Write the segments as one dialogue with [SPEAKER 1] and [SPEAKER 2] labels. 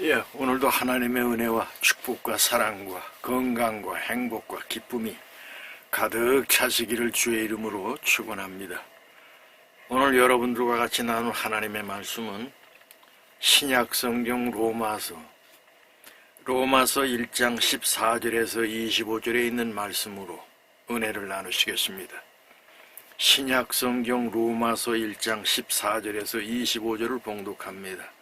[SPEAKER 1] 예, 오늘도 하나님의 은혜와 축복과 사랑과 건강과 행복과 기쁨이 가득 차시기를 주의 이름으로 축원합니다. 오늘 여러분들과 같이 나눌 하나님의 말씀은 신약 성경 로마서 로마서 1장 14절에서 25절에 있는 말씀으로 은혜를 나누시겠습니다. 신약 성경 로마서 1장 14절에서 25절을 봉독합니다.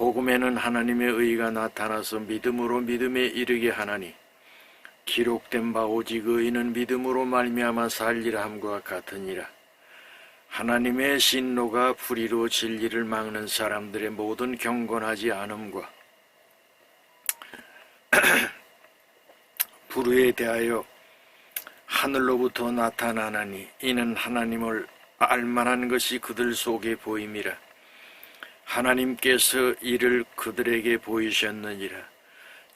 [SPEAKER 1] 복음에는 하나님의 의가 나타나서 믿음으로 믿음에 이르게 하나니 기록된 바 오직 의인은 믿음으로 말미암아 살리라 함과 같으니라. 하나님의 신노가 불의로 진리를 막는 사람들의 모든 경건하지 않음과 불의에 대하여 하늘로부터 나타나나니 이는 하나님을 알만한 것이 그들 속에 보임이라. 하나님께서 이를 그들에게 보이셨느니라.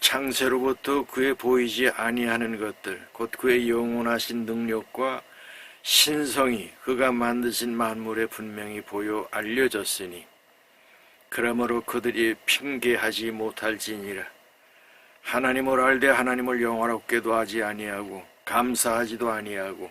[SPEAKER 1] 창세로부터 그에 보이지 아니하는 것들, 곧 그의 영원하신 능력과 신성이 그가 만드신 만물에 분명히 보여 알려졌으니, 그러므로 그들이 핑계하지 못할지니라. 하나님을 알되 하나님을 영화롭게도 하지 아니하고 감사하지도 아니하고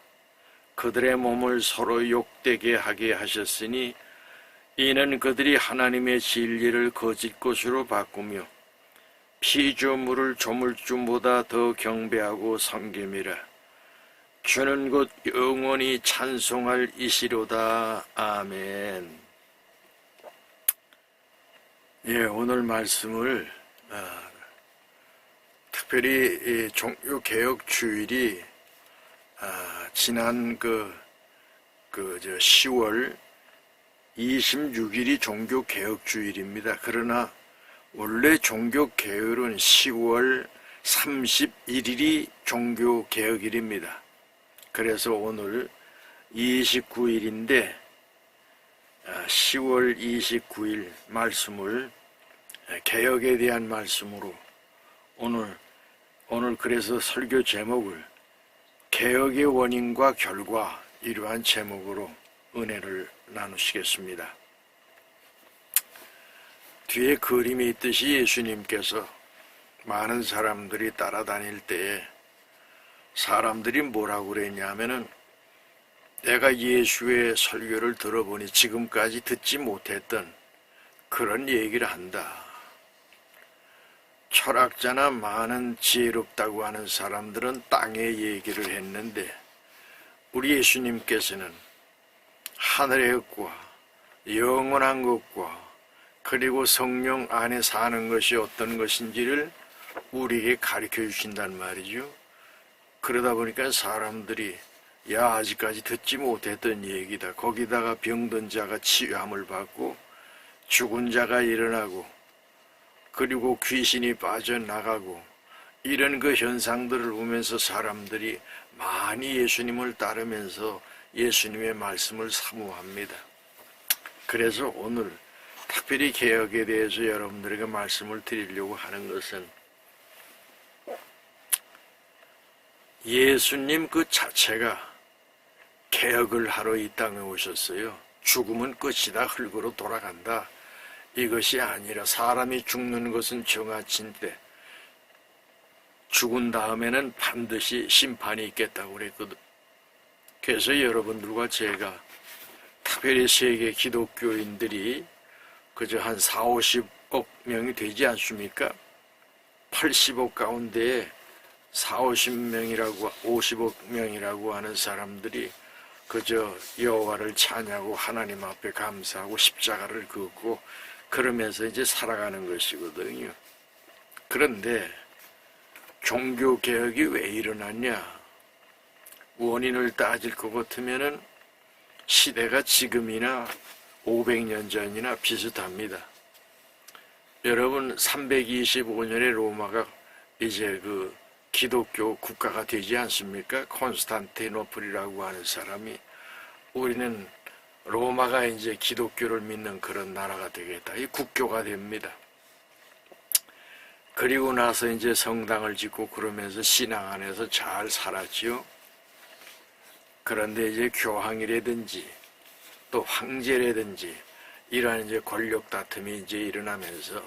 [SPEAKER 1] 그들의 몸을 서로 욕되게 하게 하셨으니 이는 그들이 하나님의 진리를 거짓 것으로 바꾸며 피조물을 조물주보다 더 경배하고 섬김이라 주는 곧 영원히 찬송할 이시로다. 아멘. 예 오늘 말씀을 아, 특별히 이 종교개혁 주일이 아, 지난 그, 그, 저, 10월 26일이 종교개혁주일입니다. 그러나 원래 종교개혁은 10월 31일이 종교개혁일입니다. 그래서 오늘 29일인데, 10월 29일 말씀을 개혁에 대한 말씀으로 오늘, 오늘 그래서 설교 제목을 개혁의 원인과 결과 이러한 제목으로 은혜를 나누시겠습니다. 뒤에 그림이 있듯이 예수님께서 많은 사람들이 따라다닐 때에 사람들이 뭐라고 그랬냐면은 내가 예수의 설교를 들어보니 지금까지 듣지 못했던 그런 얘기를 한다. 철학자나 많은 지혜롭다고 하는 사람들은 땅의 얘기를 했는데 우리 예수님께서는 하늘의 것과 영원한 것과 그리고 성령 안에 사는 것이 어떤 것인지를 우리에게 가르쳐 주신단 말이죠. 그러다 보니까 사람들이 야 아직까지 듣지 못했던 얘기다. 거기다가 병든 자가 치유함을 받고 죽은 자가 일어나고 그리고 귀신이 빠져나가고 이런 그 현상들을 보면서 사람들이 많이 예수님을 따르면서 예수님의 말씀을 사모합니다. 그래서 오늘 특별히 개혁에 대해서 여러분들에게 말씀을 드리려고 하는 것은 예수님 그 자체가 개혁을 하러 이 땅에 오셨어요. 죽음은 끝이다. 흙으로 돌아간다. 이것이 아니라 사람이 죽는 것은 정하친데 죽은 다음에는 반드시 심판이 있겠다고 그랬거든. 그래서 여러분들과 제가 특별히 세계 기독교인들이 그저 한 4, 50억 명이 되지 않습니까? 80억 가운데 4, 50명이라고 55명이라고 하는 사람들이 그저 여호와를 찬양하고 하나님 앞에 감사하고 십자가를 긋고 그러면서 이제 살아가는 것이거든요. 그런데 종교 개혁이 왜 일어났냐? 원인을 따질 것 같으면은 시대가 지금이나 500년 전이나 비슷합니다. 여러분 325년에 로마가 이제 그 기독교 국가가 되지 않습니까? 콘스탄티노플이라고 하는 사람이 우리는 로마가 이제 기독교를 믿는 그런 나라가 되겠다. 이 국교가 됩니다. 그리고 나서 이제 성당을 짓고 그러면서 신앙 안에서 잘 살았지요. 그런데 이제 교황이라든지 또 황제라든지 이러한 이제 권력 다툼이 이제 일어나면서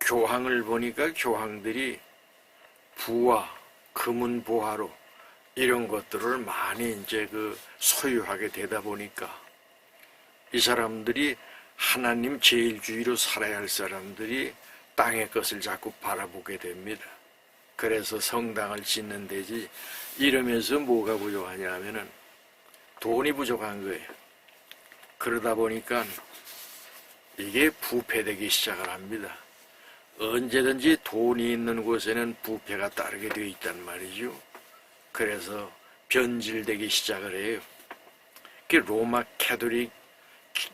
[SPEAKER 1] 교황을 보니까 교황들이 부와 금은 보화로 이런 것들을 많이 이제 그 소유하게 되다 보니까 이 사람들이 하나님 제일주의로 살아야 할 사람들이 땅의 것을 자꾸 바라보게 됩니다. 그래서 성당을 짓는 데지 이러면서 뭐가 부족하냐 하면은 돈이 부족한 거예요. 그러다 보니까 이게 부패되기 시작을 합니다. 언제든지 돈이 있는 곳에는 부패가 따르게 되어 있단 말이죠. 그래서 변질되기 시작을 해요. 그 로마 캐도릭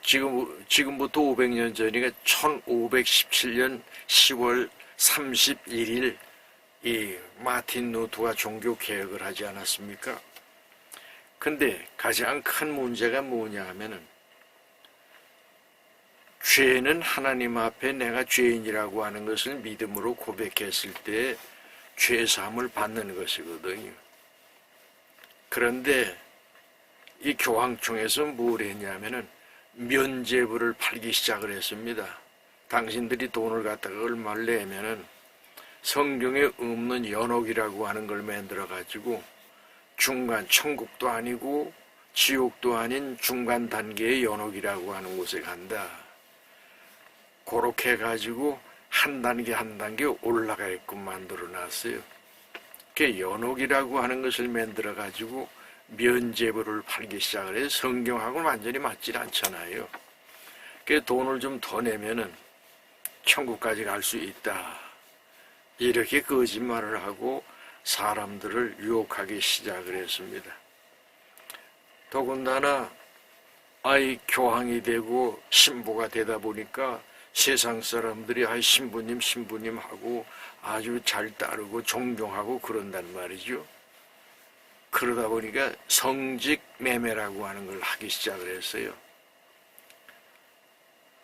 [SPEAKER 1] 지금 지금부터 500년 전이니까 1517년 10월 31일 이 마틴 루트가 종교 개혁을 하지 않았습니까? 근데 가장 큰 문제가 뭐냐 하면은 죄는 하나님 앞에 내가 죄인이라고 하는 것을 믿음으로 고백했을 때 죄 사함을 받는 것이거든요. 그런데 이 교황청에서 뭘 했냐면은 면제부를 팔기 시작을 했습니다. 당신들이 돈을 갖다가 얼마를 내면은 성경에 없는 연옥이라고 하는 걸 만들어 가지고 중간 천국도 아니고 지옥도 아닌 중간 단계의 연옥이라고 하는 곳에 간다. 그렇게 해가지고 한 단계 한 단계 올라가게끔 만들어 놨어요. 그 연옥이라고 하는 것을 만들어 가지고 면제부를 팔기 시작을 해서 성경하고는 완전히 맞질 않잖아요. 그 돈을 좀 더 내면은 천국까지 갈 수 있다. 이렇게 거짓말을 하고 사람들을 유혹하기 시작을 했습니다. 더군다나 아이 교황이 되고 신부가 되다 보니까 세상 사람들이 아이 신부님 신부님 하고 아주 잘 따르고 존경하고 그런단 말이죠. 그러다 보니까 성직 매매라고 하는 걸 하기 시작을 했어요.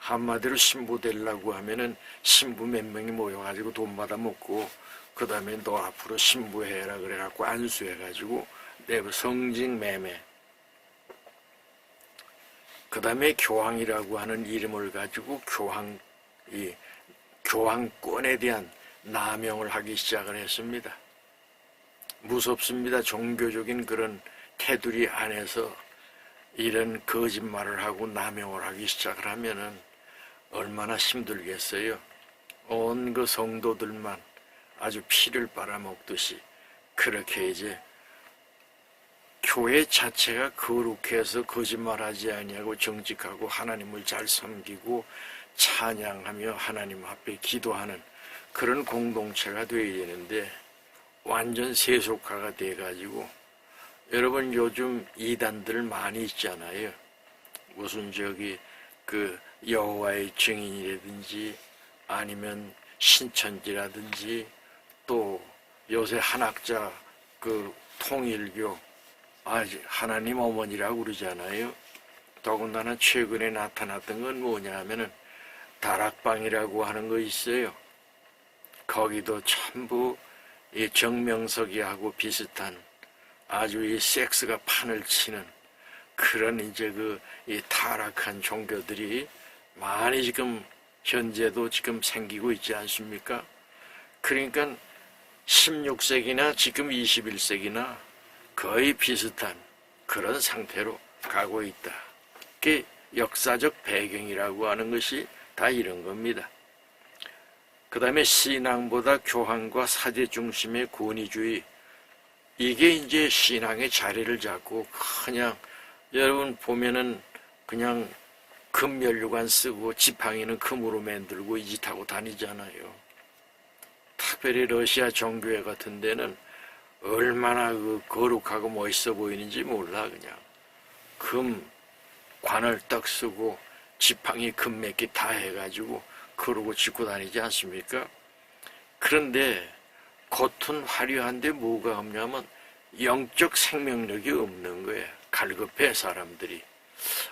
[SPEAKER 1] 한마디로 신부 되려고 하면은 신부 몇 명이 모여가지고 돈 받아 먹고 그 다음에 너 앞으로 신부해라 그래갖고 안수해가지고 내 성직 매매 그 다음에 교황이라고 하는 이름을 가지고 교황, 이 교황권에 대한 남용을 하기 시작을 했습니다. 무섭습니다. 종교적인 그런 테두리 안에서 이런 거짓말을 하고 남용을 하기 시작을 하면은 얼마나 힘들겠어요. 온 그 성도들만 아주 피를 빨아먹듯이 그렇게 이제 교회 자체가 거룩해서 거짓말하지 아니하고 정직하고 하나님을 잘 섬기고 찬양하며 하나님 앞에 기도하는 그런 공동체가 되어야 되는데 완전 세속화가 돼가지고 여러분 요즘 이단들 많이 있잖아요. 무슨 저기 그 여호와의 증인이라든지 아니면 신천지라든지 또 요새 한학자 그 통일교 아 하나님 어머니라고 그러잖아요. 더군다나 최근에 나타났던 건 뭐냐 하면은 다락방이라고 하는 거 있어요. 거기도 전부 이 정명석이하고 비슷한 아주 이 섹스가 판을 치는 그런 이제 그 이 타락한 종교들이 많이 지금 현재도 지금 생기고 있지 않습니까? 그러니까 16세기나 지금 21세기나 거의 비슷한 그런 상태로 가고 있다. 그 역사적 배경이라고 하는 것이 다 이런 겁니다. 그 다음에 신앙보다 교황과 사제 중심의 권위주의, 이게 이제 신앙의 자리를 잡고 그냥 여러분 보면은 그냥 금면류관 쓰고 지팡이는 금으로 만들고 이 짓 하고 다니잖아요. 특별히 러시아 정교회 같은 데는 얼마나 그 거룩하고 멋있어 보이는지 몰라 그냥 금 관을 딱 쓰고 지팡이 금맥기 다 해가지고 그러고 짓고 다니지 않습니까? 그런데 겉은 화려한데 뭐가 없냐면 영적 생명력이 없는 거예요. 갈급해 사람들이.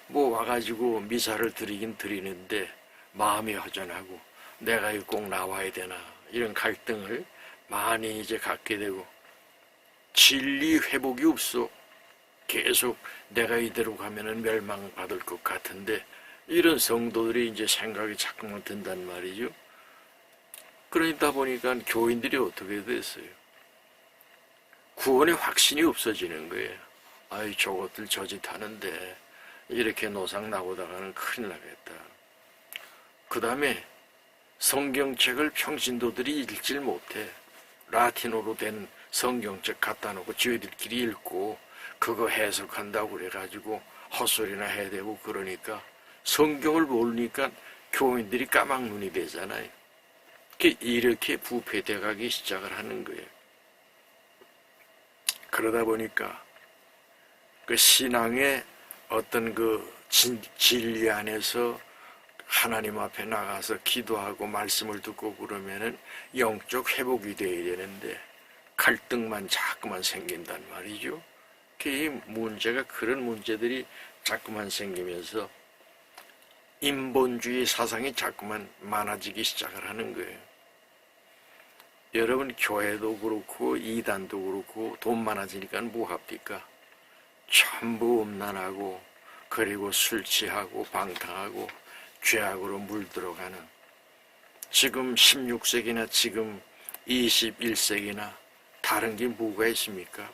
[SPEAKER 1] 뭐 와가지고 미사를 드리긴 드리는데 마음이 허전하고 내가 이거 꼭 나와야 되나 이런 갈등을 많이 이제 갖게 되고 진리 회복이 없어. 계속 내가 이대로 가면은 멸망받을 것 같은데 이런 성도들이 이제 생각이 자꾸만 든단 말이죠. 그러다 보니까 교인들이 어떻게 됐어요? 구원의 확신이 없어지는 거예요. 아이 저것들 저짓 하는데 이렇게 노상 나오다가는 큰일 나겠다. 그 다음에 성경책을 평신도들이 읽질 못해. 라틴어로 된 성경책 갖다 놓고 저희들끼리 읽고 그거 해석한다고 그래가지고 헛소리나 해야 되고 그러니까 성경을 모르니까 교인들이 까막눈이 되잖아요. 이렇게 부패돼 가기 시작을 하는 거예요. 그러다 보니까 그 신앙의 어떤 그 진, 진리 안에서 하나님 앞에 나가서 기도하고 말씀을 듣고 그러면은 영적 회복이 돼야 되는데 갈등만 자꾸만 생긴단 말이죠. 이 문제가 그런 문제들이 자꾸만 생기면서 인본주의 사상이 자꾸만 많아지기 시작을 하는 거예요. 여러분 교회도 그렇고 이단도 그렇고 돈 많아지니까 뭐 합니까? 전부 음란하고 그리고 술 취하고 방탕하고 죄악으로 물들어가는 지금 16세기나 지금 21세기나 다른 게 뭐가 있습니까?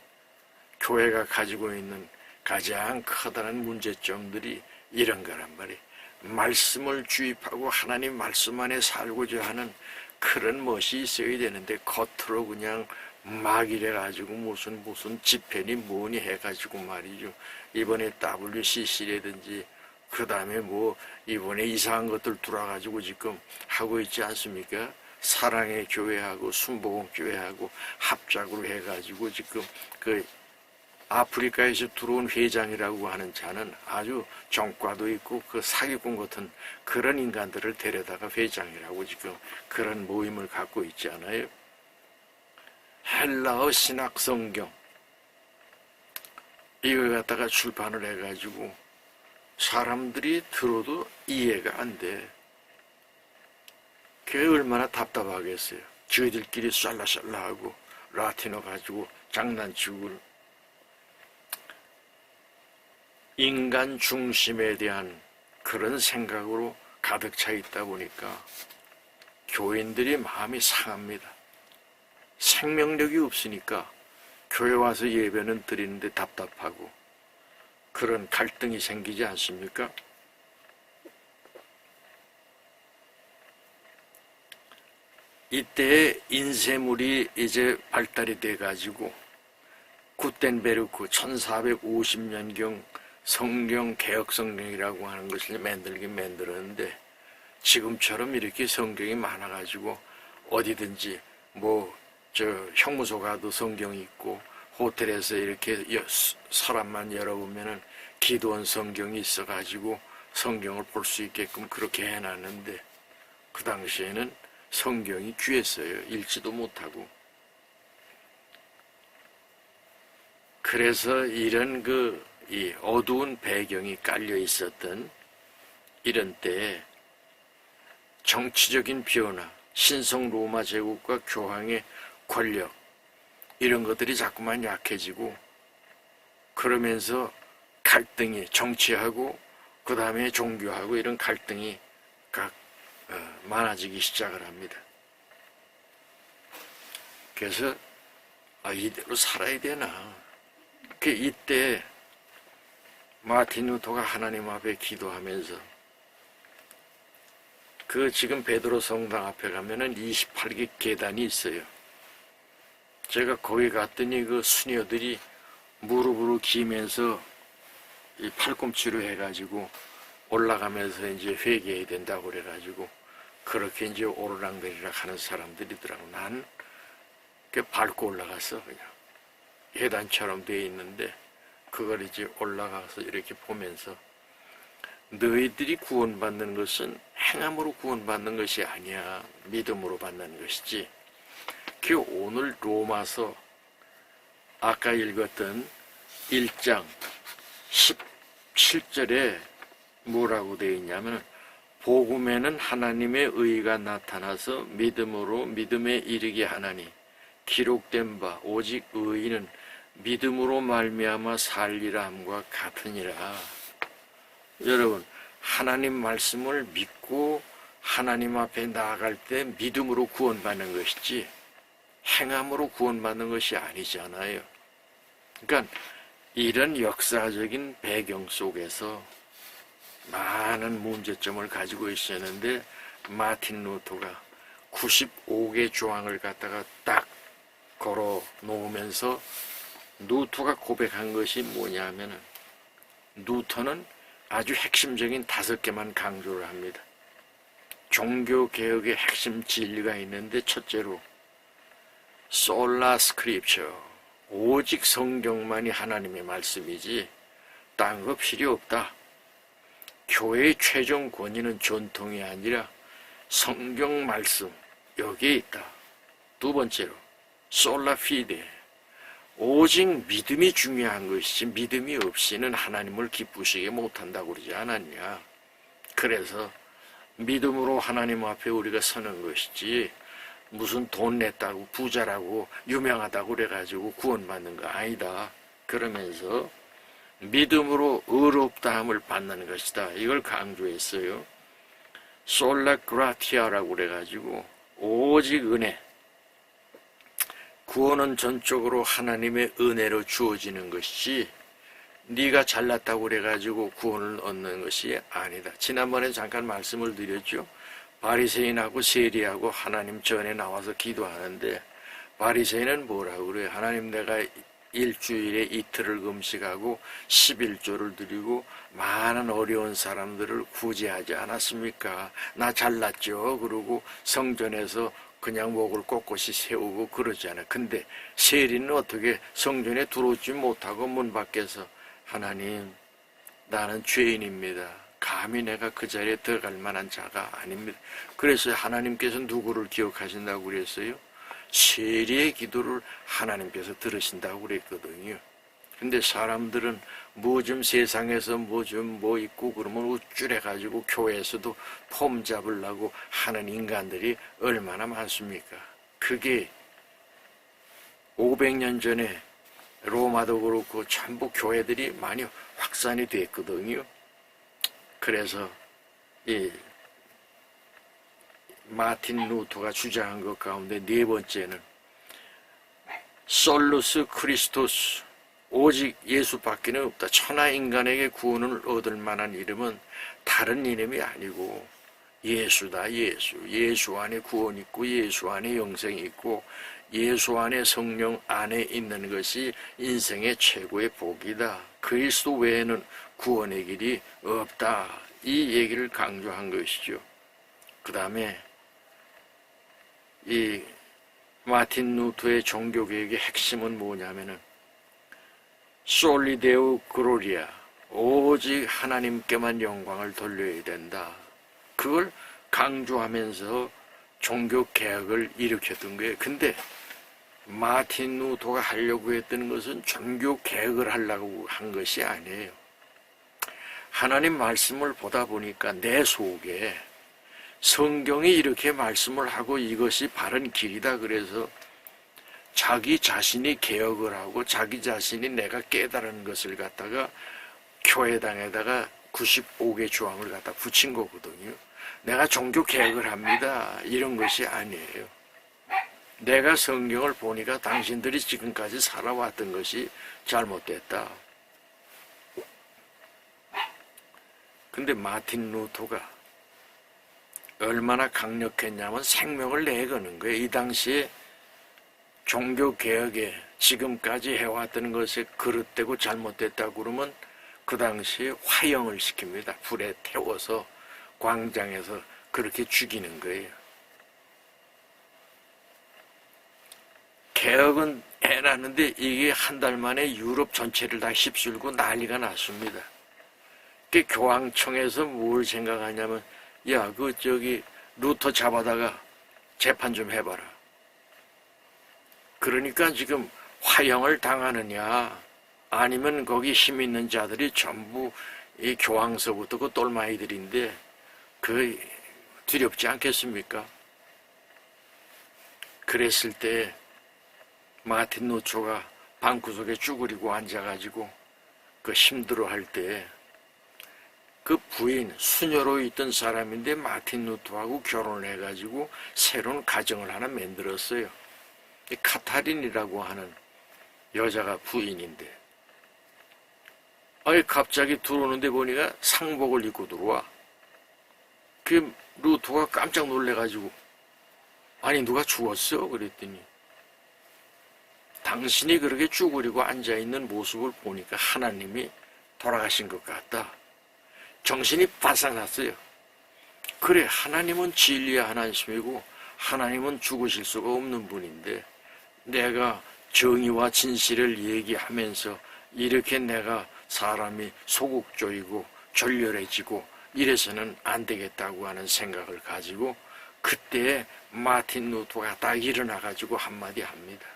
[SPEAKER 1] 교회가 가지고 있는 가장 커다란 문제점들이 이런 거란 말이에요. 말씀을 주입하고 하나님 말씀 안에 살고자 하는 그런 멋이 있어야 되는데 겉으로 그냥 막 이래가지고 무슨 무슨 집회니 뭐니 해가지고 말이죠. 이번에 WCC라든지 그 다음에 뭐 이번에 이상한 것들 들어와가지고 지금 하고 있지 않습니까? 사랑의 교회하고 순복음 교회하고 합작으로 해가지고 지금 그 아프리카에서 들어온 회장이라고 하는 자는 아주 정과도 있고 그 사기꾼 같은 그런 인간들을 데려다가 회장이라고 지금 그런 모임을 갖고 있지 않아요? 헬라어 신학 성경 이걸 갖다가 출판을 해가지고 사람들이 들어도 이해가 안 돼. 그게 얼마나 답답하겠어요. 저희들끼리 쌀라쌀라하고 라틴어 가지고 장난치고 인간 중심에 대한 그런 생각으로 가득 차 있다 보니까 교인들이 마음이 상합니다. 생명력이 없으니까 교회 와서 예배는 드리는데 답답하고 그런 갈등이 생기지 않습니까? 이때 인쇄물이 이제 발달이 돼 가지고 구텐베르크 1450년경 성경 개혁 성경이라고 하는 것을 만들긴 만들었는데 지금처럼 이렇게 성경이 많아 가지고 어디든지 뭐 저 형무소 가도 성경이 있고 호텔에서 이렇게 서랍만 열어보면은 기도원 성경이 있어가지고 성경을 볼 수 있게끔 그렇게 해놨는데 그 당시에는 성경이 귀했어요. 읽지도 못하고. 그래서 이런 그, 이 어두운 배경이 깔려 있었던 이런 때에 정치적인 변화, 신성 로마 제국과 교황의 권력, 이런 것들이 자꾸만 약해지고, 그러면서 갈등이 정치하고, 그 다음에 종교하고 이런 갈등이 많아지기 시작을 합니다. 그래서 아, 이대로 살아야 되나? 그 이때 마틴 루터가 하나님 앞에 기도하면서 그 지금 베드로 성당 앞에 가면은 28개 계단이 있어요. 제가 거기 갔더니 그 수녀들이 무릎으로 기면서 이 팔꿈치로 해가지고 올라가면서 이제 회개해야 된다고 그래가지고 그렇게 이제 오르락내리락 하는 사람들이더라고. 난그 밟고 올라갔어 그냥 계단처럼 돼 있는데 그걸 이제 올라가서 이렇게 보면서 너희들이 구원받는 것은 행함으로 구원받는 것이 아니야. 믿음으로 받는 것이지. 그 오늘 로마서 아까 읽었던 1장 17절에 뭐라고 되어 있냐면 복음에는 하나님의 의가 나타나서 믿음으로 믿음에 이르게 하나니 기록된 바 오직 의인은 믿음으로 말미암아 살리라 함과 같으니라. 여러분 하나님 말씀을 믿고 하나님 앞에 나아갈 때 믿음으로 구원받는 것이지 행함으로 구원받는 것이 아니잖아요. 그러니까 이런 역사적인 배경 속에서 많은 문제점을 가지고 있었는데 마틴 루터가 95개 조항을 갖다가 딱 걸어 놓으면서 루터가 고백한 것이 뭐냐면은 루터는 아주 핵심적인 다섯 개만 강조를 합니다. 종교 개혁의 핵심 진리가 있는데 첫째로 솔라 스크립처 오직 성경만이 하나님의 말씀이지 딴 거 필요 없다. 교회의 최종 권위는 전통이 아니라 성경 말씀 여기에 있다. 두 번째로 솔라 피데 오직 믿음이 중요한 것이지 믿음이 없이는 하나님을 기쁘시게 못한다고 그러지 않았냐. 그래서 믿음으로 하나님 앞에 우리가 서는 것이지 무슨 돈 냈다고 부자라고 유명하다고 그래가지고 구원받는 거 아니다. 그러면서 믿음으로 의롭다함을 받는 것이다. 이걸 강조했어요. 솔라 그라티아라고 그래가지고 오직 은혜. 구원은 전적으로 하나님의 은혜로 주어지는 것이지 네가 잘났다고 그래가지고 구원을 얻는 것이 아니다. 지난번에 잠깐 말씀을 드렸죠. 바리새인하고 세리하고 하나님 전에 나와서 기도하는데 바리새인은 뭐라고 그래요? 하나님 내가 일주일에 이틀을 금식하고 11조를 드리고 많은 어려운 사람들을 구제하지 않았습니까? 나 잘났죠. 그러고 성전에서 그냥 목을 꼿꼿이 세우고 그러잖아. 근데 세리는 어떻게 성전에 들어오지 못하고 문 밖에서 하나님 나는 죄인입니다. 감히 내가 그 자리에 들어갈 만한 자가 아닙니다. 그래서 하나님께서 누구를 기억하신다고 그랬어요? 세리의 기도를 하나님께서 들으신다고 그랬거든요. 근데 사람들은 뭐 좀 세상에서 뭐좀뭐 있고 그러면 우쭐해가지고 교회에서도 폼 잡으려고 하는 인간들이 얼마나 많습니까? 그게 500년 전에 로마도 그렇고 전부 교회들이 많이 확산이 됐거든요. 그래서 이 마틴 루터가 주장한 것 가운데 네 번째는 솔루스 크리스토스 오직 예수밖에는 없다. 천하 인간에게 구원을 얻을 만한 이름은 다른 이름이 아니고 예수다. 예수. 예수 안에 구원 있고 예수 안에 영생이 있고 예수 안에 성령 안에 있는 것이 인생의 최고의 복이다. 그리스도 외에는 구원의 길이 없다. 이 얘기를 강조한 것이죠. 그 다음에 이 마틴 루터의 종교개혁의 핵심은 뭐냐면은 솔리데우 그로리아 오직 하나님께만 영광을 돌려야 된다. 그걸 강조하면서 종교 개혁을 일으켰던 거예요. 근데 마틴 루터가 하려고 했던 것은 종교 개혁을 하려고 한 것이 아니에요. 하나님 말씀을 보다 보니까 내 속에 성경이 이렇게 말씀을 하고 이것이 바른 길이다 그래서 자기 자신이 개혁을 하고 자기 자신이 내가 깨달은 것을 갖다가 교회당에다가 95개 조항을 갖다 붙인 거거든요. 내가 종교 개혁을 합니다. 이런 것이 아니에요. 내가 성경을 보니까 당신들이 지금까지 살아왔던 것이 잘못됐다. 근데 마틴 루터가 얼마나 강력했냐면 생명을 내거는 거예요. 이 당시에 종교 개혁에 지금까지 해왔던 것에 그릇되고 잘못됐다고 그러면 그 당시에 화형을 시킵니다. 불에 태워서 광장에서 그렇게 죽이는 거예요. 개혁은 해놨는데 이게 한 달 만에 유럽 전체를 다 휩쓸고 난리가 났습니다. 그 교황청에서 뭘 생각하냐면 야 그 저기 루터 잡아다가 재판 좀 해봐라. 그러니까 지금 화형을 당하느냐 아니면 거기 힘 있는 자들이 전부 이 교황서부터 그 똘마이들인데 그 두렵지 않겠습니까? 그랬을 때 마틴 노초가 방구석에 쭈그리고 앉아가지고 그 힘들어할 때 그 부인 수녀로 있던 사람인데 마틴 루터하고 결혼을 해가지고 새로운 가정을 하나 만들었어요. 이 카타린이라고 하는 여자가 부인인데 아니 갑자기 들어오는데 보니까 상복을 입고 들어와. 그 루터가 깜짝 놀래가지고 아니 누가 죽었어? 그랬더니 당신이 그렇게 쭈그리고 앉아있는 모습을 보니까 하나님이 돌아가신 것 같다. 정신이 바싹 났어요. 그래, 하나님은 진리의 하나님이고 하나님은 죽으실 수가 없는 분인데 내가 정의와 진실을 얘기하면서 이렇게 내가 사람이 소극적이고 절렬해지고 이래서는 안 되겠다고 하는 생각을 가지고 그때 마틴 루터가 딱 일어나가지고 한마디 합니다.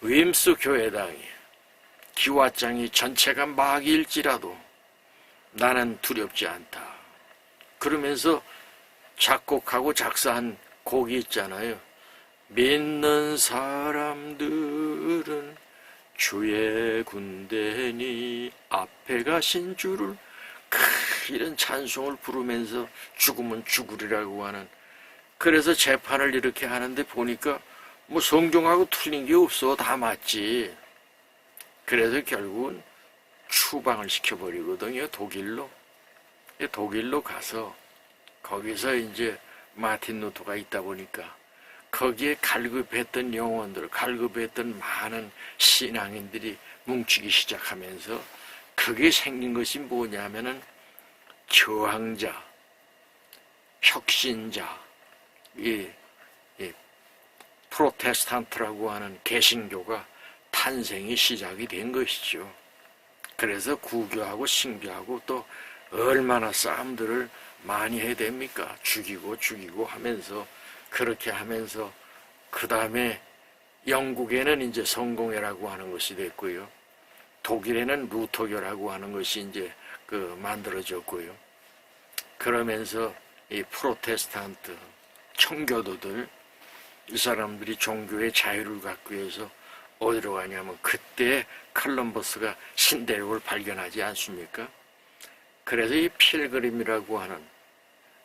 [SPEAKER 1] 윈스 교회당이 기와장이 전체가 마귀일지라도 나는 두렵지 않다. 그러면서 작곡하고 작사한 곡이 있잖아요. 믿는 사람들은 주의 군대니 앞에 가신 주를 크 이런 찬송을 부르면서 죽으면 죽으리라고 하는 그래서 재판을 이렇게 하는데 보니까 뭐 성경하고 틀린 게 없어 다 맞지 그래서 결국은 추방을 시켜버리거든요 독일로 독일로 가서 거기서 이제 마틴 루터가 있다 보니까 거기에 갈급했던 영혼들, 갈급했던 많은 신앙인들이 뭉치기 시작하면서 그게 생긴 것이 뭐냐면은 저항자, 혁신자, 이, 이 프로테스탄트라고 하는 개신교가 탄생이 시작이 된 것이죠. 그래서 구교하고 신교하고 또 얼마나 싸움들을 많이 해야 됩니까? 죽이고 죽이고 하면서 그렇게 하면서 그 다음에 영국에는 이제 성공회라고 하는 것이 됐고요. 독일에는 루터교라고 하는 것이 이제 그 만들어졌고요. 그러면서 이 프로테스탄트 청교도들 이 사람들이 종교의 자유를 갖기 위해서 어디로 가냐면 그때 칼럼버스가 신대륙을 발견하지 않습니까? 그래서 이 필그림이라고 하는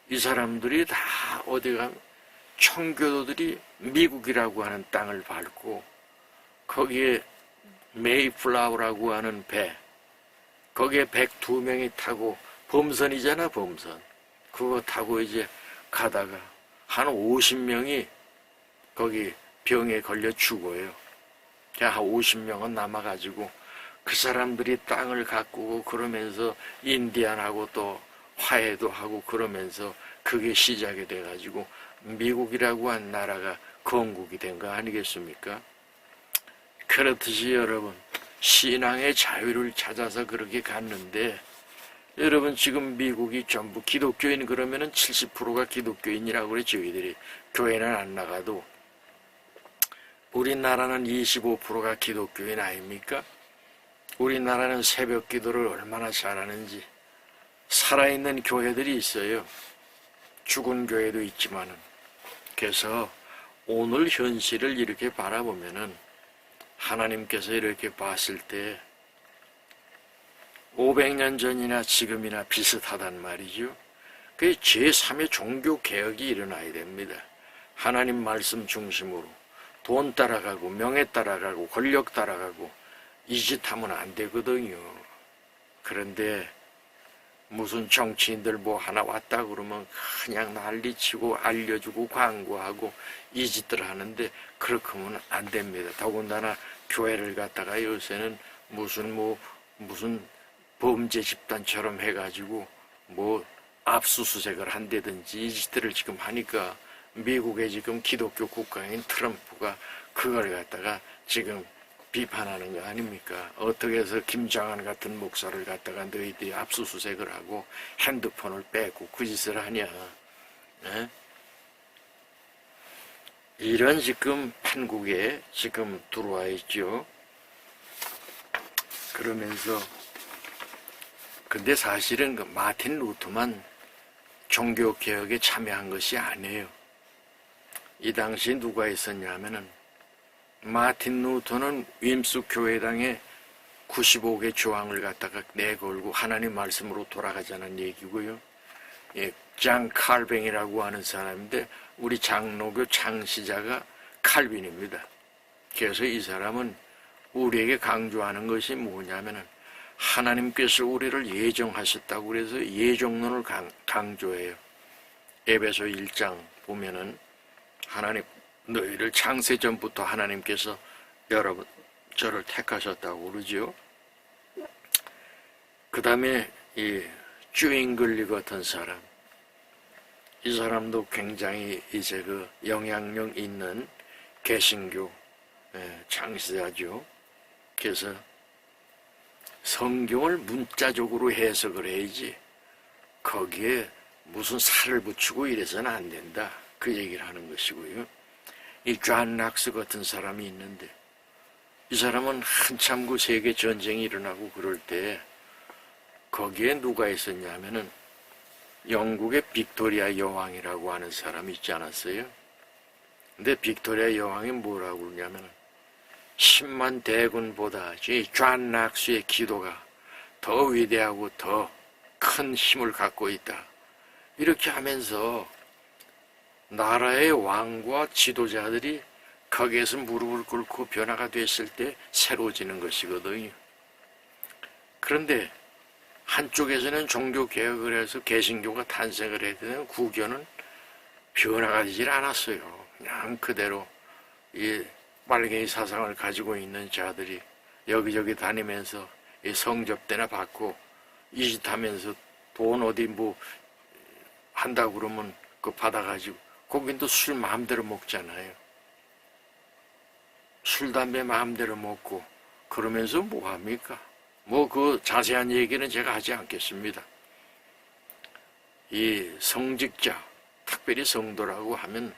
[SPEAKER 1] 이 사람들이 다 어디 가면 청교도들이 미국이라고 하는 땅을 밟고 거기에 메이플라우라고 하는 배 거기에 102명이 타고 범선이잖아 범선 그거 타고 이제 가다가 한 50명이 거기 병에 걸려 죽어요 한 50명은 남아가지고 그 사람들이 땅을 가꾸고 그러면서 인디안하고 또 화해도 하고 그러면서 그게 시작이 돼가지고 미국이라고 한 나라가 건국이 된 거 아니겠습니까? 그렇듯이 여러분 신앙의 자유를 찾아서 그렇게 갔는데 여러분 지금 미국이 전부 기독교인 그러면은 70%가 기독교인이라고 그래 저희들이 교회는 안 나가도 우리나라는 25%가 기독교인 아닙니까? 우리나라는 새벽 기도를 얼마나 잘하는지 살아있는 교회들이 있어요. 죽은 교회도 있지만은 그래서 오늘 현실을 이렇게 바라보면은 하나님께서 이렇게 봤을 때 500년 전이나 지금이나 비슷하단 말이죠. 그 제3의 종교 개혁이 일어나야 됩니다. 하나님 말씀 중심으로 돈 따라가고 명예 따라가고 권력 따라가고 이 짓 하면 안 되거든요. 그런데 무슨 정치인들 뭐 하나 왔다 그러면 그냥 난리치고 알려주고 광고하고 이 짓들 하는데 그렇게 하면 안 됩니다. 더군다나 교회를 갖다가 요새는 무슨 뭐 무슨 범죄 집단처럼 해가지고 뭐 압수수색을 한다든지 이 짓들을 지금 하니까 미국의 지금 기독교 국가인 트럼프가 그걸 갖다가 지금 비판하는 거 아닙니까? 어떻게 해서 김장한 같은 목사를 갖다가 너희들이 압수수색을 하고 핸드폰을 빼고 그 짓을 하냐? 에? 이런 지금 판국에 지금 들어와 있죠. 그러면서 근데 사실은 그 마틴 루터만 종교 개혁에 참여한 것이 아니에요. 이 당시 누가 있었냐면은 마틴 루터는 윈스 교회당에 95개 조항을 갖다가 내걸고 하나님 말씀으로 돌아가자는 얘기고요. 예, 장 칼뱅이라고 하는 사람인데 우리 장로교 창시자가 칼빈입니다. 그래서 이 사람은 우리에게 강조하는 것이 뭐냐면은 하나님께서 우리를 예정하셨다고 그래서 예정론을 강, 강조해요. 에베소 1장 보면은 하나님 너희를 창세 전부터 하나님께서 여러분 저를 택하셨다고 그러지요. 그 다음에 이 쭈잉글리 같은 사람 이 사람도 굉장히 이제 그 영향력 있는 개신교 예, 창시자죠. 그래서 성경을 문자적으로 해석을 해야지 거기에 무슨 살을 붙이고 이래서는 안 된다. 그 얘기를 하는 것이고요. 이존 락스 같은 사람이 있는데 이 사람은 한참 그 세계 전쟁이 일어나고 그럴 때 거기에 누가 있었냐면은 영국의 빅토리아 여왕이라고 하는 사람이 있지 않았어요? 근데 빅토리아 여왕이 뭐라고 그러냐면 10만 대군보다 이존 락스의 기도가 더 위대하고 더 큰 힘을 갖고 있다. 이렇게 하면서 나라의 왕과 지도자들이 거기에서 무릎을 꿇고 변화가 됐을 때 새로워지는 것이거든요. 그런데 한쪽에서는 종교 개혁을 해서 개신교가 탄생을 해야 되는 구교는 변화가 되질 않았어요. 그냥 그대로 이 빨갱이 사상을 가지고 있는 자들이 여기저기 다니면서 이 성접대나 받고 이짓 하면서 돈 어디 뭐 한다고 그러면 그 받아가지고 또술 마음대로 먹잖아요. 술, 담배 마음대로 먹고 그러면서 뭐 합니까? 뭐 그 자세한 얘기는 제가 하지 않겠습니다. 이 성직자, 특별히 성도라고 하면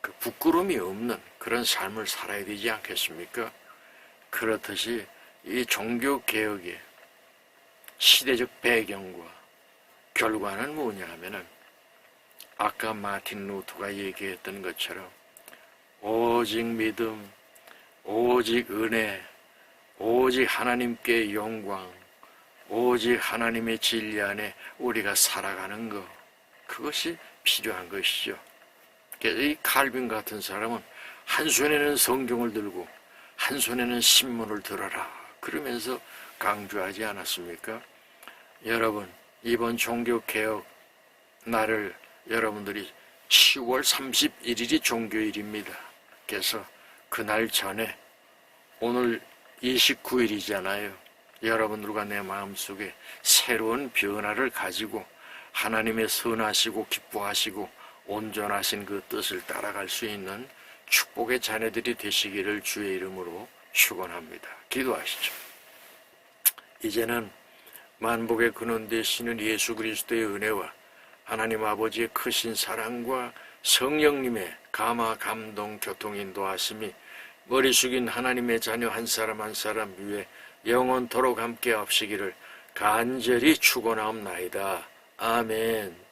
[SPEAKER 1] 그 부끄러움이 없는 그런 삶을 살아야 되지 않겠습니까? 그렇듯이 이 종교 개혁의 시대적 배경과 결과는 뭐냐 하면은 아까 마틴 루터가 얘기했던 것처럼 오직 믿음, 오직 은혜, 오직 하나님께 영광, 오직 하나님의 진리 안에 우리가 살아가는 것, 그것이 필요한 것이죠. 그래서 이 칼빈 같은 사람은 한 손에는 성경을 들고 한 손에는 신문을 들어라. 그러면서 강조하지 않았습니까? 여러분, 이번 종교개혁 날을 여러분들이 10월 31일이 종교일입니다. 그래서 그날 전에 오늘 29일이잖아요. 여러분들과 내 마음속에 새로운 변화를 가지고 하나님의 선하시고 기뻐하시고 온전하신 그 뜻을 따라갈 수 있는 축복의 자녀들이 되시기를 주의 이름으로 축원합니다. 기도하시죠. 이제는 만복의 근원 되시는 예수 그리스도의 은혜와 하나님 아버지의 크신 사랑과 성령님의 감화 감동 교통 인도하심이 머리 숙인 하나님의 자녀 한 사람 한 사람 위에 영원토록 함께 없시기를 간절히 축원하옵나이다. 아멘.